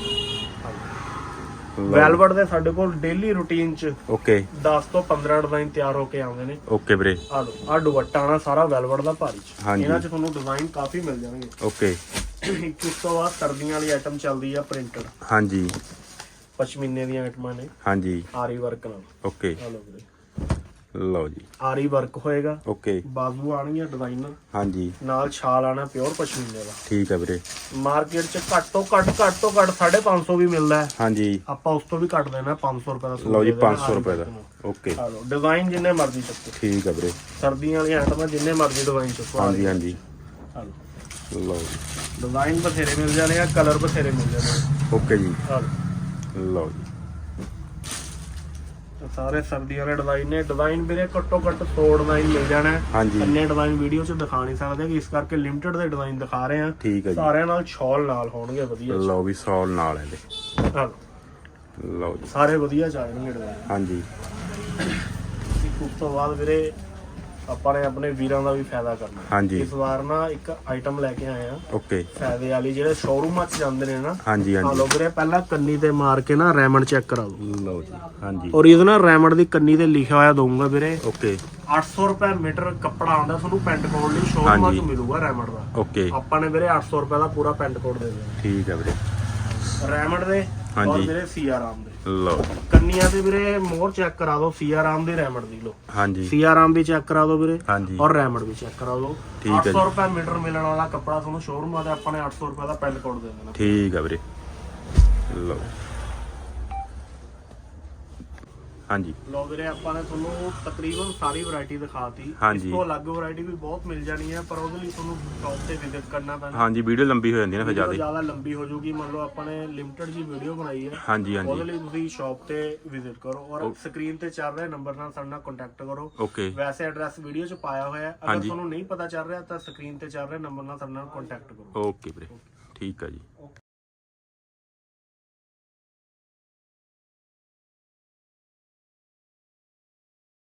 ਵੈਲਵਟ ਦੇ ਸਾਡੇ ਕੋਲ ਡੇਲੀ ਰੂਟੀਨ 'ਚ ਓਕੇ 10 ਤੋਂ 15 ਡਿਜ਼ਾਈਨ ਤਿਆਰ ਹੋ ਕੇ ਆਉਂਦੇ ਨੇ। ਓਕੇ ਵੀਰੇ। ਆ ਲਓ ਆ ਦੁਪੱਟਾ ਆਣਾ ਸਾਰਾ ਵੈਲਵਟ ਦਾ ਭਾਰੀ 'ਚ। ਇਹਨਾਂ 'ਚ ਤੁਹਾਨੂੰ ਡਿਜ਼ਾਈਨ ਕਾਫੀ ਮਿਲ ਜਾਣਗੇ। ਓਕੇ ਇੱਕ ਇਸ ਤੋਂ ਬਾਅਦ ਸਰਦੀਆਂ ਵਾਲੀ ਆਈਟਮ ਚੱਲਦੀ ਆ ਪ੍ਰਿੰਟਡ ਹਾਂਜੀ। ਪਸ਼ਮੀਨੇ ਦੀਆਂ ਆਈਟਮਾਂ ਨੇ। ਹਾਂਜੀ। ਆਰੀ ਵਰਕ ਨਾਲ। ਓਕੇ ਆ ਲਓ ਵੀਰੇ। ਲਓ ਜੀ। ਆਰੀ ਵਰਕ ਹੋਏਗਾ। ਓਕੇ। ਬਾਜ਼ੂ ਆਣਗੀਆਂ ਡਿਜ਼ਾਈਨਰ। ਹਾਂਜੀ। ਨਾਲ ਛਾਲ ਆਣਾ ਪਿਓਰ ਪਸ਼ਮੀਨੇ ਦਾ। ਠੀਕ ਆ ਵੀਰੇ। ਮਾਰਕੀਟ 'ਚ ਘੱਟ ਤੋਂ ਘੱਟ ਘੱਟ ਤੋਂ ਘੱਟ 550 ਵੀ ਮਿਲਦਾ ਹੈ। ਹਾਂਜੀ। ਆਪਾਂ ਉਸ ਤੋਂ ਵੀ ਘੱਟ ਦੇਣਾ 500 ਰੁਪਏ ਦਾ ਸੂਟ ਲਓ ਜੀ ਦੇ ਦੇਣਾ 500 ਰੁਪਏ ਦਾ। ਓਕੇ। ਆ ਲਓ ਡਿਜ਼ਾਈਨ ਜਿੰਨੇ ਮਰਜ਼ੀ ਚੱਕੋ। ਠੀਕ ਆ ਵੀਰੇ। ਸਰਦੀਆਂ ਵਾਲੀਆਂ ਆਈਟਮਾਂ ਜਿੰਨੇ ਮਰਜ਼ੀ ਡਿਜ਼ਾਈਨ ਚੱਕੋ ਹਾਂਜੀ ਹਾਂਜੀ। ਆ ਲਓ। ਲਓ ਡਿਜ਼ਾਈਨ ਬਥੇਰੇ ਮਿਲ ਜਾਣੇ ਆ ਕਲਰ ਬਥੇਰੇ ਮਿਲ ਜਾਣੇ ਓਕੇ ਜੀ। ਆ ਲਓ। ਲਓ ਜੀ। ਸਾਰੇ ਸਰਦੀਆਂ ਵਾਲੇ ਡਿਜ਼ਾਈਨ ਨੇ। ਡਿਜ਼ਾਈਨ ਵੀਰੇ ਘੱਟੋ ਘੱਟ 100 ਡਿਜ਼ਾਈਨ ਮਿਲ ਜਾਣਾ ਹੈ। ਹਾਂਜੀ। ਇੰਨੇ ਡਿਜ਼ਾਈਨ ਵੀਡੀਓ 'ਚ ਦਿਖਾ ਨਹੀਂ ਸਕਦੇ ਕਿ ਇਸ ਕਰਕੇ ਲਿਮਟਿਡ ਦੇ ਡਿਜ਼ਾਈਨ ਦਿਖਾ ਰਹੇ ਆ ਠੀਕ ਆ ਜੀ। ਸਾਰਿਆਂ ਨਾਲ ਛਾਲ ਨਾਲ ਹੋਣਗੇ ਵਧੀਆ। ਲਓ ਵੀ ਸੌਲ ਨਾਲ ਇਹਦੇ। ਲਓ। ਜੀ। ਸਾਰੇ ਵਧੀਆ ਚਾਹੀਦੇ ਡਿਜ਼ਾਈਨ ਹਾਂਜੀ। ਇੱਕ ਉਸ ਤੋਂ ਬਾਅਦ ਵੀਰੇ ਆਪਾਂ ਨੇ ਆਪਣੇ ਵੀਰਾਂ ਦਾ ਵੀ ਫਾਇਦਾ ਕਰਨਾ। ਹਾਂਜੀ। ਇਸ ਵਾਰ ਨਾ ਇੱਕ ਆਈਟਮ ਲੈ ਕੇ ਆਏ ਆ। ਓਕੇ। ਫਾਇਦੇ ਵਾਲੀ ਜਿਹੜੇ ਸ਼ੋਰੂਮਾਂ 'ਚ ਜਾਂਦੇ ਨੇ ਨਾ। ਹਾਂਜੀ ਆ ਹਾਂਜੀ ਲੋ ਵੀਰੇ ਪਹਿਲਾਂ ਕੰਨੀ ਤੇ ਮਾਰ ਕੇ ਨਾ ਰੈਮੰਡ ਚੈੱਕ ਕਰਾ ਲਓ ਲਓ ਜੀ ਹਾਂਜੀ। ਔਰ ਇਹਦੇ ਨਾਲ ਰੈਮੰਡ ਦੀ ਕੰਨੀ ਤੇ ਲਿਖਿਆ ਹੋਇਆ ਦਊਂਗਾ ਵੀਰੇ। ਓਕੇ। 800 ਰੁਪਏ ਮੀਟਰ ਕੱਪੜਾ ਆਉਂਦਾ ਤੁਹਾਨੂੰ ਪੈਂਟ ਕੋਟ ਲਈ ਸ਼ੋਰੂਮਾਂ 'ਚ ਹਾਂਜੀ। ਮਿਲੂਗਾ ਰੈਮੰਡ ਦਾ। ਓਕੇ। ਆਪਾਂ ਨੇ ਵੀਰੇ 800 ਰੁਪਏ ਦਾ ਪੂਰਾ ਪੈਂਟ ਕੋਟ ਦੇ ਦੇਣਾ ਠੀਕ ਆ ਵੀਰੇ। ਰੈਮੰਡ ਦੇ ਔਰ ਹਾਂਜੀ। ਵੀਰੇ ਸੀਆਰਾਮ ਦੇ। ਲਓ। ਕੰਨੀਆਂ ਤੇ ਵੀਰੇ ਮੋਹਰ ਚੈੱਕ ਕਰਾ ਦਿਓ ਸੀਆਰਾਮ ਦੇ ਰੈਮੰਡ ਦੀ ਲੋ ਹਾਂਜੀ। ਸੀਆਰਾਮ ਵੀ ਚੈੱਕ ਕਰਾ ਦਿਓ ਵੀਰੇ ਹਾਂਜੀ। ਔਰ ਰੈਮੰਡ ਵੀ ਚੈੱਕ ਕਰਾ ਦਿਓ। ਠੀਕ ਹੈ 800 ਰੁਪਏ ਮੀਟਰ ਮਿਲਣ ਵਾਲਾ ਕੱਪੜਾ ਤੁਹਾਨੂੰ ਸ਼ੋਰੂਮਾਂ ਤੇ ਆਪਾਂ ਨੇ 800 ਰੁਪਏ ਦਾ ਪੈਂਟ ਕੋਟ ਦੇ ਦੇਣਾ। ਠੀਕ ਆ ਵੀਰੇ। ਲਓ। ਹਾਂਜੀ। ਲੋ ਵੀਰੇ ਆਪਾਂ ਨੇ ਤੁਹਾਨੂੰ ਤਕਰੀਬਨ ਸਾਰੀ ਵੈਰਾਈਟੀ ਦਿਖਾਤੀ। ਹਾਂਜੀ। ਇਸ ਤੋਂ ਅਲੱਗ ਵੈਰਾਈਟੀ ਵੀ ਬਹੁਤ ਮਿਲ ਜਾਣੀ ਹੈ ਪਰ ਉਹਦੇ ਲਈ ਤੁਹਾਨੂੰ ਸ਼ਾਪ ਤੇ ਵਿਜ਼ਿਟ ਕਰਨਾ ਪੈਣਾ। ਹਾਂਜੀ ਵੀਡੀਓ ਲੰਬੀ ਹੋ ਜਾਂਦੀ ਹੈ ਨਾ ਫਿਰ ਜ਼ਿਆਦਾ। ਜ਼ਿਆਦਾ ਲੰਬੀ ਹੋ ਜਾਊਗੀ ਮੰਨ ਲਓ ਆਪਾਂ ਨੇ ਲਿਮਟਿਡ ਜੀ ਵੀਡੀਓ ਬਣਾਈ ਹੈ। ਹਾਂਜੀ ਉਹਦੇ ਹਾਂਜੀ ਲਈ ਤੁਸੀਂ ਸ਼ਾਪ ਤੇ ਵਿਜ਼ਿਟ ਕਰੋ ਔਰ ਸਕਰੀਨ ਤੇ ਚੱਲ ਰਿਹਾ ਨੰਬਰ ਨਾਲ ਸਾਡੇ ਨਾਲ ਕੰਟੈਕਟ ਕਰੋ। ਓਕੇ। ਵੈਸੇ ਐਡਰੈਸ ਵੀਡੀਓ 'ਚ ਪਾਇਆ ਹੋਇਆ ਹੈ। ਅਗਰ ਹਾਂਜੀ। ਤੁਹਾਨੂੰ ਨਹੀਂ ਪਤਾ ਚੱਲ ਰਿਹਾ ਤਾਂ ਸਕਰੀਨ ਤੇ ਚੱਲ ਰਿਹਾ ਨੰਬਰ ਨਾਲ ਸਾਡੇ ਨਾਲ ਕੰਟੈਕਟ ਕਰੋ। ਓਕੇ ਵੀਰੇ। ਠੀਕ ਆ ਜੀ।